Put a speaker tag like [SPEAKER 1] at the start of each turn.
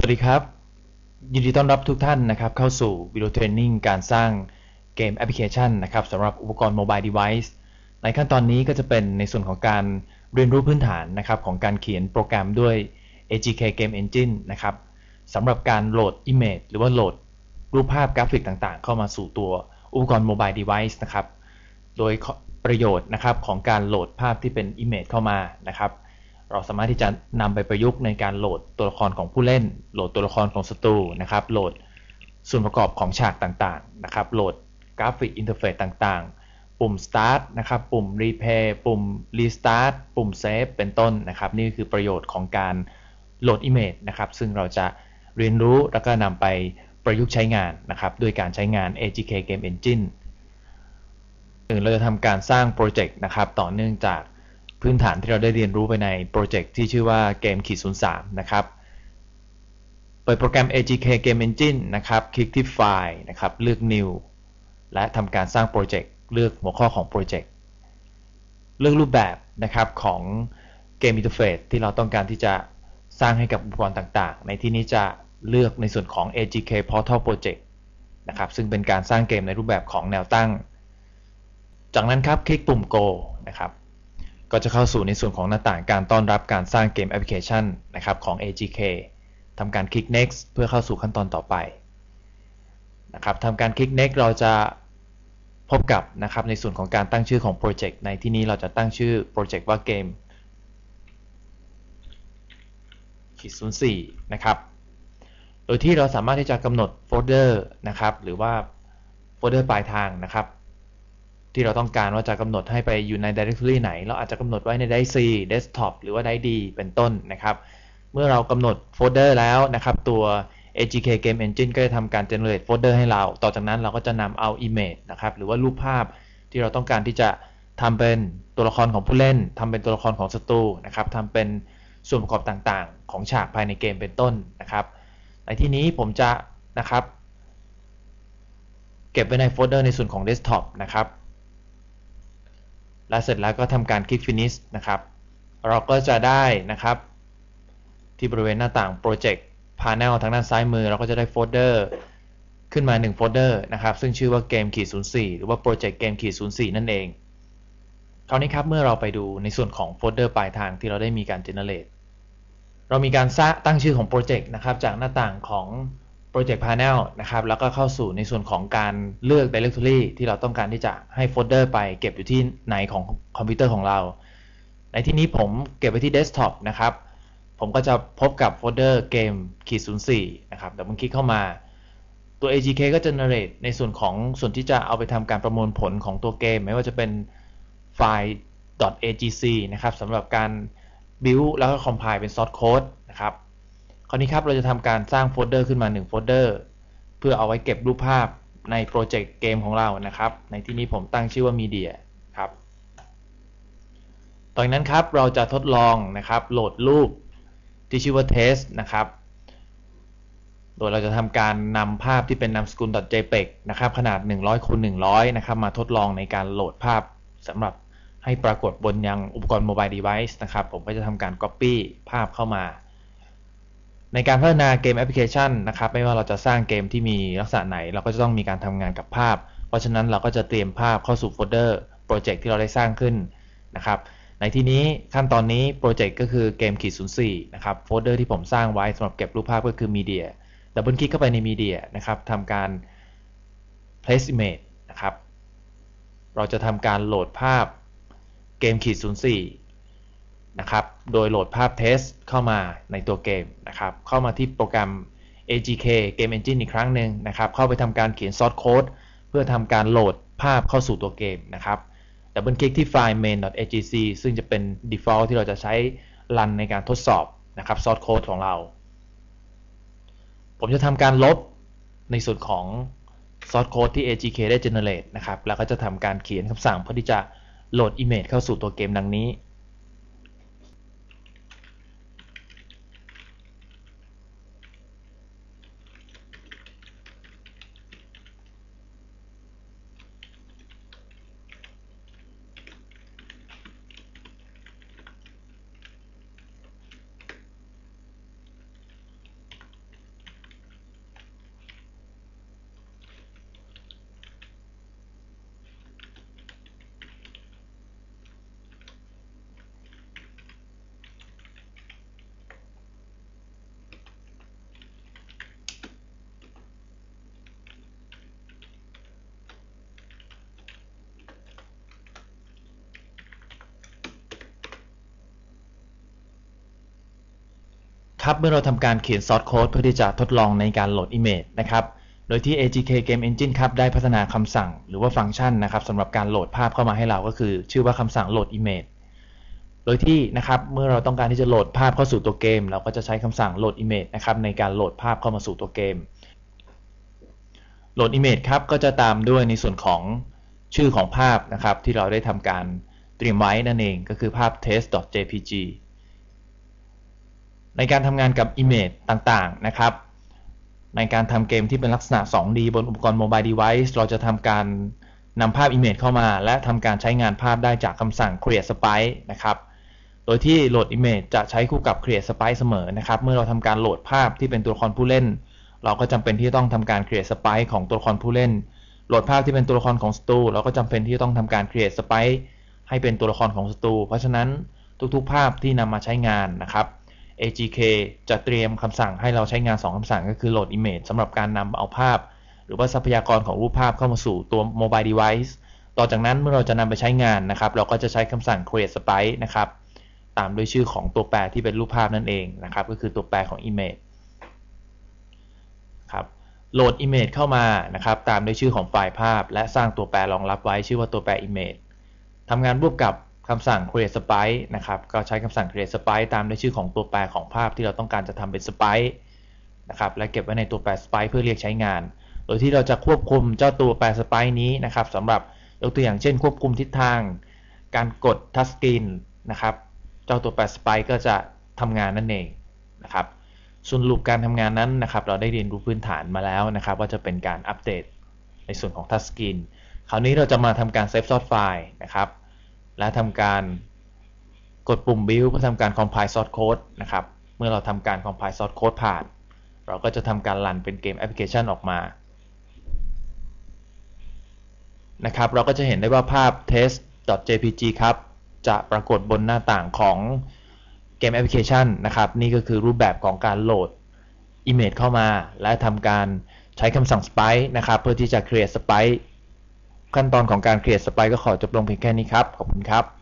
[SPEAKER 1] สวัสดีครับ ยินดีต้อนรับทุกท่านนะครับ เข้าสู่วิดีโอเทรนนิ่งการสร้างเกมแอปพลิเคชันนะครับสำหรับอุปกรณ์โมบายเดเวิ์ในขั้นตอนนี้ก็จะเป็นในส่วนของการเรียนรู้พื้นฐานนะครับของการเขียนโปรแกรมด้วย AGK Game Engine นะครับสำหรับการโหลด Image หรือว่าโหลดรูปภาพกราฟิกต่างๆ เข้ามาสู่ตัวอุปกรณ์โมบายเดเวิ์นะครับ โดยประโยชน์นะครับของการโหลดภาพที่เป็น Image เข้ามานะครับ เราสามารถที่จะนำไปประยุกต์ในการโหลดตัวละครของผู้เล่น โหลดตัวละครของศัตรูนะครับ โหลดส่วนประกอบของฉากต่างๆนะครับ โหลดกราฟิกอินเทอร์เฟซต่างๆ ปุ่ม start นะครับ ปุ่ม replay ปุ่ม restart ปุ่ม save เป็นต้นนะครับ นี่คือประโยชน์ของการโหลด image นะครับ ซึ่งเราจะเรียนรู้แล้วก็นำไปประยุกต์ใช้งานนะครับ ด้วยการใช้งาน AGK Game Engine หนึ่งเราจะทำการสร้างโปรเจกต์นะครับ ต่อเนื่องจาก พื้นฐานที่เราได้เรียนรู้ไปในโปรเจกต์ที่ชื่อว่าเกมขีดศูนย์สามนะครับ เปิดโปรแกรม AGK Game Engine นะครับ คลิกที่ไฟล์นะครับ เลือก New และทำการสร้างโปรเจกต์ เลือกหัวข้อของโปรเจกต์ เลือกรูปแบบนะครับของเกมอินเทอร์เฟซที่เราต้องการที่จะสร้างให้กับอุปกรณ์ต่างๆ ในที่นี้จะเลือกในส่วนของ AGK Portal Project นะครับซึ่งเป็นการสร้างเกมในรูปแบบของแนวตั้ง จากนั้นครับคลิกปุ่ม Go นะครับ ก็จะเข้าสู่ในส่วนของหน้าต่างการต้อนรับการสร้างเกมแอปพลิเคชันนะครับของ AGK ทำการคลิก next เพื่อเข้าสู่ขั้นตอนต่อไปนะครับทำการคลิก next เราจะพบกับนะครับในส่วนของการตั้งชื่อของโปรเจกต์ในที่นี้เราจะตั้งชื่อโปรเจกต์ว่าเกมขีดศูนย์สี่นะครับ โดยที่เราสามารถที่จะกำหนดโฟลเดอร์นะครับหรือว่าโฟลเดอร์ปลายทางนะครับ ที่เราต้องการว่าจะกำหนดให้ไปอยู่ใน directory ไหน เราอาจจะกำหนดไว้ใน drive C desktop หรือว่า drive D เป็นต้นนะครับ เมื่อเรากำหนดโฟลเดอร์แล้วนะครับ ตัว AGK Game Engine ก็จะทำการ generate โฟลเดอร์ให้เรา ต่อจากนั้นเราก็จะนำเอา image นะครับ หรือว่ารูปภาพที่เราต้องการที่จะทำเป็นตัวละครของผู้เล่นทำเป็นตัวละครของศัตรูนะครับทำเป็นส่วนประกอบต่างๆ ของฉากภายในเกมเป็นต้นนะครับ ในที่นี้ผมจะนะครับ เก็บไว้ในโฟลเดอร์ในส่วนของ desktop นะครับ และเสร็จแล้วก็ทำการคลิก finish นะครับ เราก็จะได้นะครับ ที่บริเวณหน้าต่าง project panel ทางด้านซ้ายมือ เราก็จะได้โฟลเดอร์ขึ้นมา1โฟลเดอร์นะครับ ซึ่งชื่อว่าเกมขีด04หรือว่า project เกมขีด04นั่นเองคราวนี้ครับ เมื่อเราไปดูในส่วนของโฟลเดอร์ปลายทางที่เราได้มีการ generate เรามีการสร้าตั้งชื่อของโปรเจกต์นะครับ จากหน้าต่างของ Project Panel นะครับ แล้วก็เข้าสู่ในส่วนของการเลือก Directory ที่เราต้องการที่จะให้โฟลเดอร์ไปเก็บอยู่ที่ไหนของคอมพิวเตอร์ของเรา ในที่นี้ผมเก็บไว้ที่ Desktop นะครับ ผมก็จะพบกับโฟลเดอร์เกมขีด04นนะครับเดี๋ยวผมคลิกเข้ามาตัว AGK ก็ generate ในส่วนของส่วนที่จะเอาไปทำการประมวลผลของตัวเกม ไม่ว่าจะเป็นไฟล์ .agc นะครับสำหรับการ build แล้วก็ compile เป็น source code นะครับ คราวนี้ครับเราจะทำการสร้างโฟลเดอร์ขึ้นมา1โฟลเดอร์เพื่อเอาไว้เก็บรูปภาพในโปรเจกต์เกมของเรานะครับ ในที่นี้ผมตั้งชื่อว่า Media ครับตอนนั้นครับเราจะทดลองนะครับโหลดรูปที่ชื่อว่า Test นะครับ โดยเราจะทำการนำภาพที่เป็นนามสกุล .jpeg นะครับขนาด 100คูณ100 นะครับ มาทดลองในการโหลดภาพสำหรับให้ปรากฏบนยังอุปกรณ์โมบายเดเวิ์นะครับ ผมก็จะทำการ Copy ภาพเข้ามา ในการพัฒนาเกมแอปพลิเคชันนะครับไม่ว่าเราจะสร้างเกมที่มีลักษณะไหน เราก็จะต้องมีการทำงานกับภาพ เพราะฉะนั้นเราก็จะเตรียมภาพเข้าสู่โฟลเดอร์โปรเจกต์ที่เราได้สร้างขึ้นนะครับในที่นี้ขั้นตอนนี้โปรเจกต์ก็คือเกมขีดศูนย์สี่นะครับโฟลเดอร์ที่ผมสร้างไว้สำหรับเก็บรูปภาพก็คือมีเดียดับเบิลคลิกเข้าไปในมีเดียนะครับทำการ place image นะครับเราจะทำการโหลดภาพเกมขีดศู นะครับ โดยโหลดภาพเทสเข้ามาในตัวเกมนะครับ เข้ามาที่โปรแกรม AGK Game Engine อีกครั้งหนึ่งนะครับ เข้าไปทำการเขียนซอสโค้ดเพื่อทำการโหลดภาพเข้าสู่ตัวเกมนะครับดับเบิลคลิกที่ไฟล์ main.agc ซึ่งจะเป็น default ที่เราจะใช้รันในการทดสอบนะครับซอสโค้ดของเรา ผมจะทำการลบในส่วนของซอสโค้ดที่ AGK ได้ generate นะครับ แล้วก็จะทำการเขียนคำสั่งเพื่อที่จะโหลด image เข้าสู่ตัวเกมดังนี้ ครับเมื่อเราทำการเขียนซอสโค้ดเพื่อที่จะทดลองในการโหลด Image นะครับ โดยที่ AGK Game Engine ครับได้พัฒนาคำสั่งหรือว่าฟังก์ชันนะครับสำหรับการโหลดภาพเข้ามาให้เราก็คือ ชื่อว่าคำสั่ง load image โดยที่นะครับเมื่อเราต้องการที่จะโหลดภาพเข้าสู่ตัวเกม เราก็จะใช้คำสั่ง load image นะครับในการโหลดภาพเข้ามาสู่ตัวเกม load image ครับก็จะตามด้วยในส่วนของชื่อของภาพนะครับที่เราได้ทำการเตรียมไว้นั่นเองก็คือภาพ test.jpg ในการทำงานกับ Image ต่างๆ นะครับ ในการทำเกมที่เป็นลักษณะ 2D บนอุปกรณ์ Mobile Device เราจะทำการนำภาพ Image เข้ามา และทำการใช้งานภาพได้จากคำสั่ง create sprite นะครับ โดยที่โหลด Image จะใช้คู่กับ create sprite เสมอนะครับ เมื่อเราทำการโหลดภาพที่เป็นตัวละครผู้เล่น เราก็จำเป็นที่จะต้องทำการ create sprite ของตัวละครผู้เล่น โหลดภาพที่เป็นตัวละครของศัตรูเราก็จำเป็นที่จะต้องทำการ create sprite ให้เป็นตัวละครของศัตรูเพราะฉะนั้นทุกๆ ภาพที่นำมาใช้งานนะครับ AGK จะเตรียมคำสั่งให้เราใช้งาน 2คำสั่งก็คือ load image สำหรับการนำเอาภาพ หรือว่าทรัพยากรของรูปภาพเข้ามาสู่ตัว mobile device ต่อจากนั้นเมื่อเราจะนำไปใช้งานนะครับ เราก็จะใช้คำสั่ง create sprite นะครับ ตามด้วยชื่อของตัวแปรที่เป็นรูปภาพนั่นเองนะครับ ก็คือตัวแปรของ image ครับโหลด image เข้ามานะครับ ตามด้วยชื่อของไฟล์ภาพ และสร้างตัวแปรรองรับไว้ชื่อว่าตัวแปร image ทำงานร่วมกับ คำสั่ง create sprite นะครับ ก็ใช้คำสั่ง create sprite ตามด้วยชื่อของตัวแปรของภาพที่เราต้องการจะทำเป็น sprite นะครับ และเก็บไว้ในตัวแปร sprite เพื่อเรียกใช้งาน โดยที่เราจะควบคุมเจ้าตัวแปร sprite นี้นะครับสำหรับยกตัวอย่างเช่น ควบคุมทิศทาง การกดทัชสกรีนนะครับ เจ้าตัวแปร sprite ก็จะทำงานนั่นเองนะครับ ส่วนรูปการทำงานนั้นนะครับ เราได้เรียนรู้พื้นฐานมาแล้วนะครับ ว่าจะเป็นการอัปเดตในส่วนของทัชสกรีนคราวนี้เราจะมาทำการเซฟซอสไฟล์นะครับ และทำการกดปุ่ม build เพื่อทำการ compile source code นะครับ เมื่อเราทำการ compile source code ผ่าน เราก็จะทำการรันเป็นเกมแอปพลิเคชันออกมานะครับ เราก็จะเห็นได้ว่าภาพ test.jpg ครับ จะปรากฏบนหน้าต่างของเกมแอปพลิเคชันนะครับ นี่ก็คือรูปแบบของการโหลด Image เข้ามา และทำการใช้คำสั่ง sprite นะครับ เพื่อที่จะ create sprite ขั้นตอนของการ create sprite ก็ขอจบลงเพียงแค่นี้ครับ ขอบคุณครับ